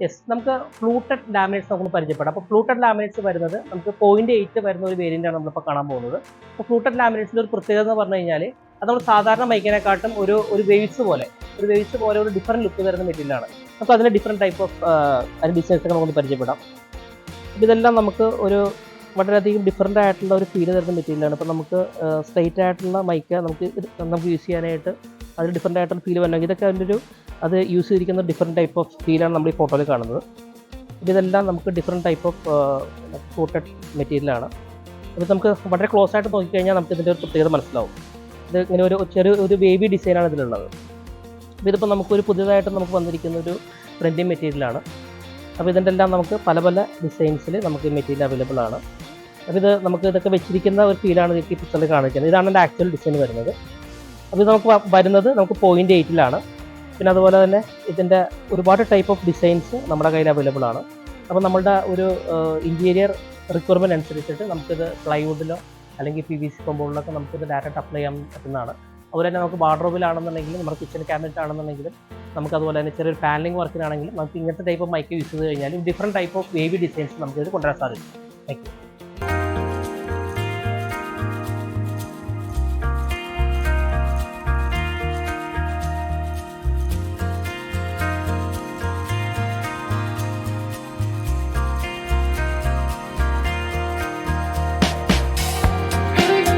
Yes നമുക്ക് fluted laminates നമുക്ക് പരിചയപ്പെടാം അപ്പോൾ ഫ്ലൂട്ടഡ് ലാമിനേറ്റ്സ് വരുന്നത് നമുക്ക് പോയിന്റ് എയ്റ്റ് വരുന്ന ഒരു വേരിയന്റാണ് നമ്മളിപ്പോൾ കാണാൻ പോകുന്നത്. അപ്പോൾ ഫ്ലൂട്ടഡ് ലാമിനേറ്റ്സിന്റെ ഒരു പ്രത്യേകത എന്ന് പറഞ്ഞു കഴിഞ്ഞാൽ അത് നമ്മൾ സാധാരണ മൈക്കിനെക്കാട്ടും ഒരു ഒരു വേവ്സ് പോലെ ഒരു വേവ്സ് പോലെ ഒരു ഡിഫറെന്റ് ലുക്ക് വരുന്ന മെറ്റീരിയലാണ് നമുക്ക് അതിന്റെ ഡിഫറെന്റ് ടൈപ്പ് ഓഫ് അതിന്റെ ഡിസൈൻസൊക്കെ നമുക്ക് പരിചയപ്പെടാം. അപ്പോൾ ഇതെല്ലാം നമുക്ക് ഒരു വളരെയധികം ഡിഫറെന്റ് ആയിട്ടുള്ള ഒരു ഫീൽ തരുന്ന മെറ്റീരിയലാണ് ഇപ്പോൾ നമുക്ക് സ്ട്രൈറ്റ് ആയിട്ടുള്ള മൈക്ക് നമുക്ക് നമുക്ക് യൂസ് ചെയ്യാനായിട്ട് അതിൽ ഡിഫറെന്റ് ആയിട്ടുള്ള ഫീൽ വരണമെങ്കിൽ ഇതൊക്കെ അതിന്റെ ഒരു അത് യൂസ് ചെയ്തിരിക്കുന്ന ഡിഫറെന്റ് ടൈപ്പ് ഓഫ് സ്റ്റീലാണ് നമ്മൾ ഈ ഫോട്ടോയിൽ കാണുന്നത്. അപ്പോൾ ഇതെല്ലാം നമുക്ക് ഡിഫറെന്റ് ടൈപ്പ് ഓഫ് കോട്ടഡ് മെറ്റീരിയലാണ് അപ്പോൾ നമുക്ക് വളരെ ക്ലോസ് ആയിട്ട് നോക്കിക്കഴിഞ്ഞാൽ നമുക്ക് ഇതിന്റെ ഒരു പ്രത്യേകത മനസ്സിലാവും. ഇത് ഇങ്ങനെ ഒരു ചെറിയ ഒരു വേവി ഡിസൈനാണ് ഇതിലുള്ളത്. അപ്പോൾ ഇതിപ്പോൾ നമുക്കൊരു പുതിയതായിട്ട് നമുക്ക് വന്നിരിക്കുന്ന ഒരു പ്രിന്റിങ് മെറ്റീരിയലാണ് അപ്പോൾ ഇതിന്റെ എല്ലാം നമുക്ക് പല പല ഡിസൈൻസിൽ നമുക്ക് ഈ മെറ്റീരിയൽ അവൈലബിൾ ആണ്. അപ്പോൾ ഇത് നമുക്ക് ഇതൊക്കെ വെച്ചിരിക്കുന്ന ഒരു ഫീലാണ് ഈ പിക്ചറിൽ കാണിക്കുന്നത്. ഇതാണ് എന്റെ ആക്ച്വൽ ഡിസൈൻ വരുന്നത്. അപ്പോൾ ഇത് നമുക്ക് വരുന്നത് നമുക്ക് പോയിന്റ് എയ്റ്റിലാണ് പിന്നെ അതുപോലെ തന്നെ ഇതിന്റെ ഒരുപാട് ടൈപ്പ് ഓഫ് ഡിസൈൻസ് നമ്മുടെ കയ്യിൽ അവൈലബിൾ ആണ്. അപ്പോൾ നമ്മളുടെ ഒരു ഇന്റീരിയർ റിക്വയർമെന്റ് അനുസരിച്ചിട്ട് നമുക്കിത് പ്ലൈവുഡിലോ അല്ലെങ്കിൽ പി വി സി കൊമ്പോളിലൊക്കെ നമുക്കിത് ഡയറക്റ്റ് അപ്ലൈ ചെയ്യാൻ പറ്റുന്നതാണ്. അതുപോലെ തന്നെ നമുക്ക് വാർഡ്രോബിലാണെന്നുണ്ടെങ്കിലും നമ്മുടെ കിച്ചൺ ക്യാബിനറ്റ് ആണെന്നുണ്ടെങ്കിലും നമുക്ക് അതുപോലെ തന്നെ ചെറിയൊരു പാനലിംഗ് വർക്കിനാണെങ്കിലും നമുക്ക് ഇങ്ങനത്തെ ടൈപ്പ് ഓഫ് മൈക്ക് യൂസ് ചെയ്ത് കഴിഞ്ഞാലും different type of wavy designs നമുക്ക് കൊണ്ടുവരാൻ സാധിക്കും. Thank you